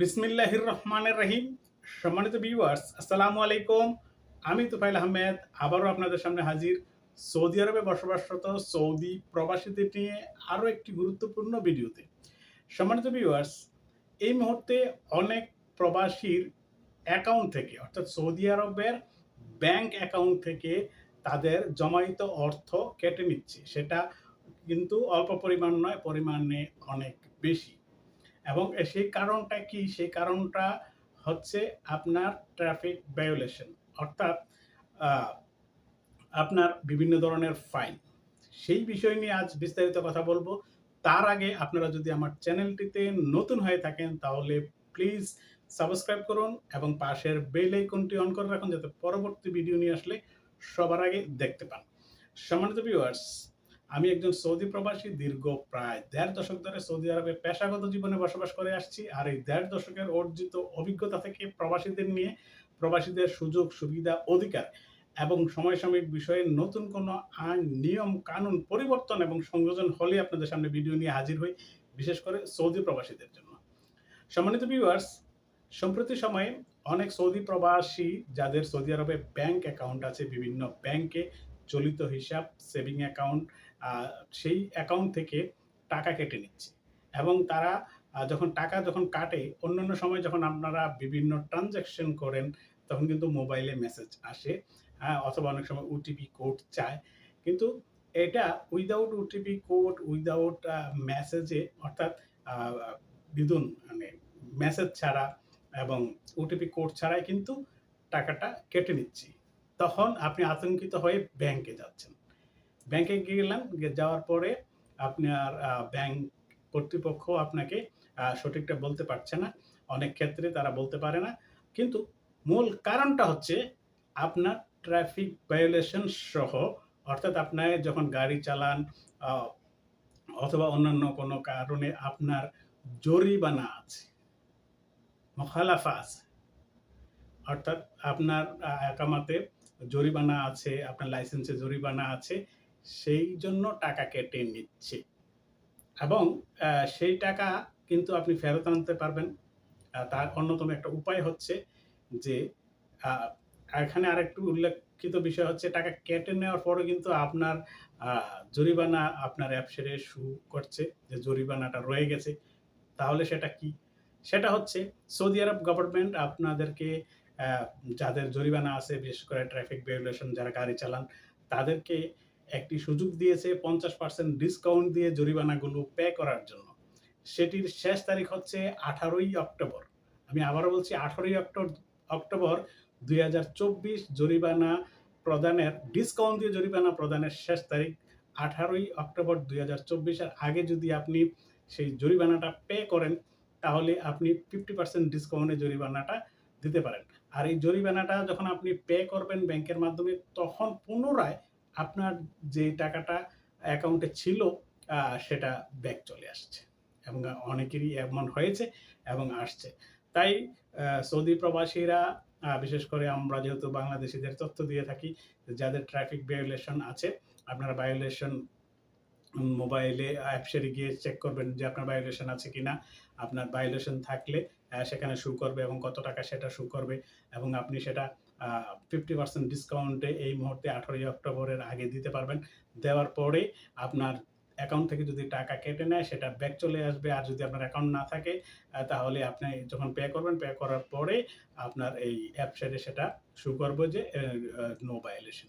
বিসমিল্লাহির রহমানের রহিম। সম্মানিত ভিউয়ার্স আসসালামু আলাইকুম। আমি তুফাইল আহমেদ, আবারও আপনাদের সামনে হাজির। সৌদি আরবে বসবাসরত সৌদি প্রবাসীদের নিয়ে আরও একটি গুরুত্বপূর্ণ ভিডিওতে। সম্মানিত ভিউয়ার্স এই মুহূর্তে অনেক প্রবাসীর অ্যাকাউন্ট থেকে, অর্থাৎ সৌদি আরবের ব্যাংক অ্যাকাউন্ট থেকে তাদের জমায়িত অর্থ কেটে নিচ্ছে। সেটা কিন্তু অল্প পরিমাণ নয়, পরিমাণে অনেক বেশি। এবং সেই কারণটা কি? সেই কারণটা হচ্ছে আপনার ট্রাফিক ভায়োলেশন অর্থাৎ আপনার বিভিন্ন ধরনের ফাইন সেই বিষয় নিয়ে আজ বিস্তারিত কথা বলব। তার আগে আপনারা যদি আমার চ্যানেলটিতে নতুন হয়ে থাকেন, তাহলে প্লিজ সাবস্ক্রাইব করুন এবং পাশের বেল আইকনটি অন করে রাখুন, যাতে পরবর্তী ভিডিও নিয়ে আসলে সবার আগে দেখতে পান। সম্মানিত ভিউয়ার্স আমি একজন সৌদি প্রবাসী দীর্ঘ প্রায় দেড় দশক ধরে সৌদি আরবে পেশাগত জীবনে বসবাস করে আসছি আর এই দেড় দশকের অর্জিত অভিজ্ঞতা থেকে প্রবাসীদের নিয়ে প্রবাসীদের সুযোগ, সুবিধা, অধিকার এবং সমসাময়িক বিষয়ে নতুন কোনো আইন, নিয়ম, কানুন পরিবর্তন এবং সংযোজন হলে আপনাদের সামনে ভিডিও নিয়ে হাজির হই, বিশেষ করে সৌদি প্রবাসীদের জন্য। সম্মানিত ভিউয়ার্স সম্প্রতি সময়ে অনেক সৌদি প্রবাসী যাদের সৌদি আরবে ব্যাংক অ্যাকাউন্ট আছে বিভিন্ন ব্যাংকে চলিত হিসাব সেভিং অ্যাকাউন্ট সেই অ্যাকাউন্ট থেকে টাকা কেটে নিচ্ছে। এবং তারা যখন টাকা যখন কাটে অন্যান্য সময় যখন আপনারা বিভিন্ন ট্রানজ্যাকশন করেন তখন কিন্তু মোবাইলে মেসেজ আসে হ্যাঁ, অথবা অনেক সময় ওটিপি কোড চায়। কিন্তু এটা উইদাউট ওটিপি কোড উইদাউট মেসেজে অর্থাৎ বিদুন মানে মেসেজ ছাড়া এবং ওটিপি কোড ছাড়াই কিন্তু টাকাটা কেটে নিচ্ছি। তখন আপনি আতঙ্কিত হয়ে ব্যাংকে যাচ্ছেন। ব্যাংকে গেলেন গে- যাওয়ার পরে আপনার ব্যাংক কর্তৃপক্ষ আপনাকে সঠিকটা বলতে পারছে না। অনেক ক্ষেত্রে তারা বলতে পারে না। কিন্তু মূল কারণটা হচ্ছে আপনার ট্রাফিক ভায়োলেশন সহ, অর্থাৎ আপনার যখন গাড়ি চালান অথবা অন্যান্য কোনো কারণে আপনার জরিমানা আছে, মখালাফা আছে, অর্থাৎ আপনার একামাতে জরিমানা আছে, আপনার লাইসেন্সে জরিমানা আছে, সেই জন্য টাকা কেটে নিচ্ছে। এবং সেই টাকা কিন্তু আপনি ফেরত আনতে পারবেন। তার অন্যতম একটা উপায় হচ্ছে যে এখানে আরেকটু উল্লেখিত বিষয় হচ্ছে, টাকা কেটে নেওয়ার পরে কিন্তু আপনার জরিমানা আপনার অ্যাপসেরে শু করছে, যে জরিমানাটা রয়ে গেছে। তাহলে সেটা কি? সেটা হচ্ছে সৌদি আরব গভর্নমেন্ট আপনাদেরকে যাদের জরিমানা আছে, বিশেষ করে ট্রাফিক ভায়োলেশন যারা গাড়ি চালান, তাদেরকে একটি সুযোগ দিয়েছে পঞ্চাশ পার্সেন্ট ডিসকাউন্ট দিয়ে জরিমানাগুলো পে করার জন্য। সেটির শেষ তারিখ হচ্ছে আঠারোই অক্টোবর। আমি আবারও বলছি, আঠারোই অক্টোবর অক্টোবর দুই হাজার চব্বিশ জরিমানা প্রদানের ডিসকাউন্ট দিয়ে জরিমানা প্রদানের শেষ তারিখ আঠারোই অক্টোবর দুই চব্বিশের আগে যদি আপনি সেই জরিমানাটা পে করেন, তাহলে আপনি ফিফটি পার্সেন্ট ডিসকাউন্টে জরিমানাটা দিতে পারেন। আর এই জরিমানাটা যখন আপনি পে করবেন ব্যাংকের মাধ্যমে, তখন পুনরায় আপনার যে টাকাটা অ্যাকাউন্টে ছিল সেটা ব্যাক চলে আসছে। এবং অনেকেরই এমন হয়েছে এবং আসছে। তাই সৌদি প্রবাসীরা বিশেষ করে আমরা যেহেতু বাংলাদেশিদের তথ্য দিয়ে থাকি, যাদের ট্রাফিক ভায়োলেশন আছে, আপনারা ভায়োলেশন মোবাইলে অ্যাপসেরে গিয়ে চেক করবেন যে আপনার ভায়োলেশন আছে কিনা, আপনার ভায়োলেশন থাকলে সেখানে শু করবে এবং কত টাকা সেটা শু করবে এবং আপনি সেটা ফিফটি পার্সেন্ট ডিসকাউন্টে এই মুহূর্তে আঠারোই অক্টোবরের আগে দিতে পারবেন। দেওয়ার পরে আপনার অ্যাকাউন্ট থেকে যদি টাকা কেটে নেয়, সেটা ব্যাক চলে আসবে। আর যদি আপনার অ্যাকাউন্ট না থাকে তাহলে আপনি যখন পে করবেন পে করার পরে আপনার এই অ্যাপসেটে সেটা শু করব যে নো ভায়োলেশন